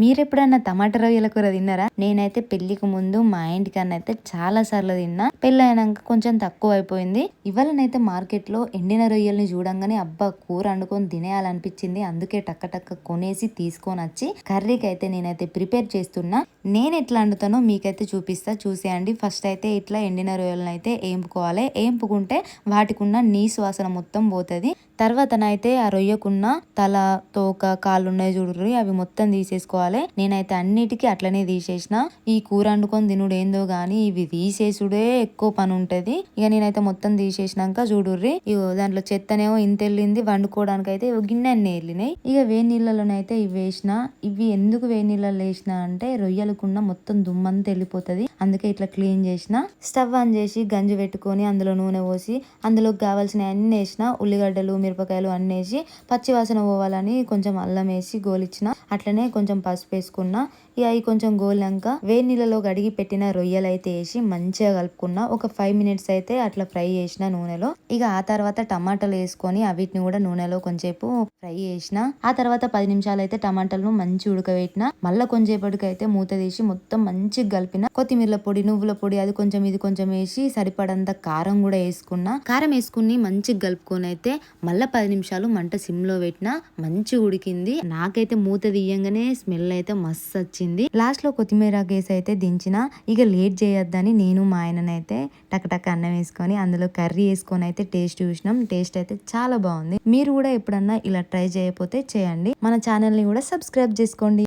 మీరెప్పుడన్నా టమాటా రొయ్యల కూర తిన్నారా? నేనైతే పెళ్ళికి ముందు మా ఇంటికన్నా అయితే చాలా సార్లు తిన్నా. పెళ్ళి అయినాక కొంచెం తక్కువ అయిపోయింది ఇవాళనైతే మార్కెట్లో ఎండిన రొయ్యల్ని చూడంగానే అబ్బా కూర వండుకొని తినేయాలనిపించింది. అందుకే టక్క టక్క కొనేసి తీసుకొని వచ్చి కర్రీకి అయితే నేనైతే ప్రిపేర్ చేస్తున్నా. నేను ఎట్లా వండుతానో మీకైతే చూపిస్తా. చూసేయండి. ఫస్ట్ అయితే ఇట్లా ఎండిన రొయ్యలను అయితే ఏంపుకోవాలి. ఏంపుకుంటే వాటికున్న నీ వాసన మొత్తం పోతుంది. తర్వాతనైతే ఆ రొయ్యకున్న తల తోక కాళ్ళు ఉన్నాయి చూడరు అవి మొత్తం తీసేసుకోవాలి. నేనైతే అన్నిటికీ అట్లనే తీసేసిన. ఈ కూర వండుకొని తినుడు ఏందో గానీ ఇవి తీసేసుడే ఎక్కువ పని ఉంటది ఇక నేనైతే మొత్తం తీసేసినాక చూడుర్రి ఇగో దాంట్లో చెత్తనేమో ఇంత వెళ్ళింది వండుకోవడానికి అయితే గిన్నె అన్ని వెళ్ళినాయి ఇక వేడి నీళ్ళలోనైతే ఇవి వేసిన. ఇవి ఎందుకు వేడి నీళ్ళలో వేసిన అంటే రొయ్యలు రొయ్యలకున్న మొత్తం దుమ్మంతా వెళ్ళిపోతుంది. అందుకే ఇట్లా క్లీన్ చేసిన. స్టవ్ ఆన్ చేసి గంజి పెట్టుకొని అందులో నూనె పోసి అందులోకి కావాల్సిన అన్ని వేసిన ఉల్లిగడ్డలు మిరపకాయలు అన్ని వేసి పచ్చి వాసన పోవాలని కొంచెం అల్లం వేసి గోలిచ్చిన. అట్లనే కొంచెం పసుపు వేసుకున్న. ఇక అవి కొంచెం గోలినాక వేడి నీళ్ళలో కడిగి పెట్టిన రొయ్యలు అయితే వేసి మంచిగా కలుపుకున్న. ఒక ఫైవ్ మినిట్స్ అయితే అట్లా ఫ్రై చేసిన నూనెలో. ఇక ఆ తర్వాత టమాటాలు వేసుకొని అవిటిని కూడా నూనెలో కొంచెంసేపు ఫ్రై చేసిన. ఆ తర్వాత పది నిమిషాలు అయితే టమాటాలను మంచి ఉడకబెట్టిన. మళ్ళీ కొంచెంసేపటికి అయితే మూత వేసి మొత్తం మంచిగా కలిపిన కొత్తిమీర పొడి నువ్వుల పొడి అది కొంచెం ఇది కొంచెం వేసి సరిపడంత కారం కూడా వేసుకున్నా. కారం వేసుకుని మంచిగా కలుపుకొని అయితే మళ్ళీ పది నిమిషాలు మంట సిమ్లో పెట్టిన మంచిగా ఉడికింది. నాకైతే మూత తీయంగానే స్మెల్ అయితే మస్తు వచ్చింది. లాస్ట్లో కొత్తిమీర కేసు అయితే దించిన ఇక లేట్ చేయొద్దని నేను మా ఆయననైతే టక్ టక్ అన్నం వేసుకొని అందులో కర్రీ వేసుకొని అయితే టేస్ట్ చూసినాం. టేస్ట్ అయితే చాలా బాగుంది. మీరు కూడా ఎప్పుడన్నా ఇలా ట్రై చేయకపోతే చేయండి. మన ఛానల్ని కూడా సబ్స్క్రైబ్ చేసుకోండి.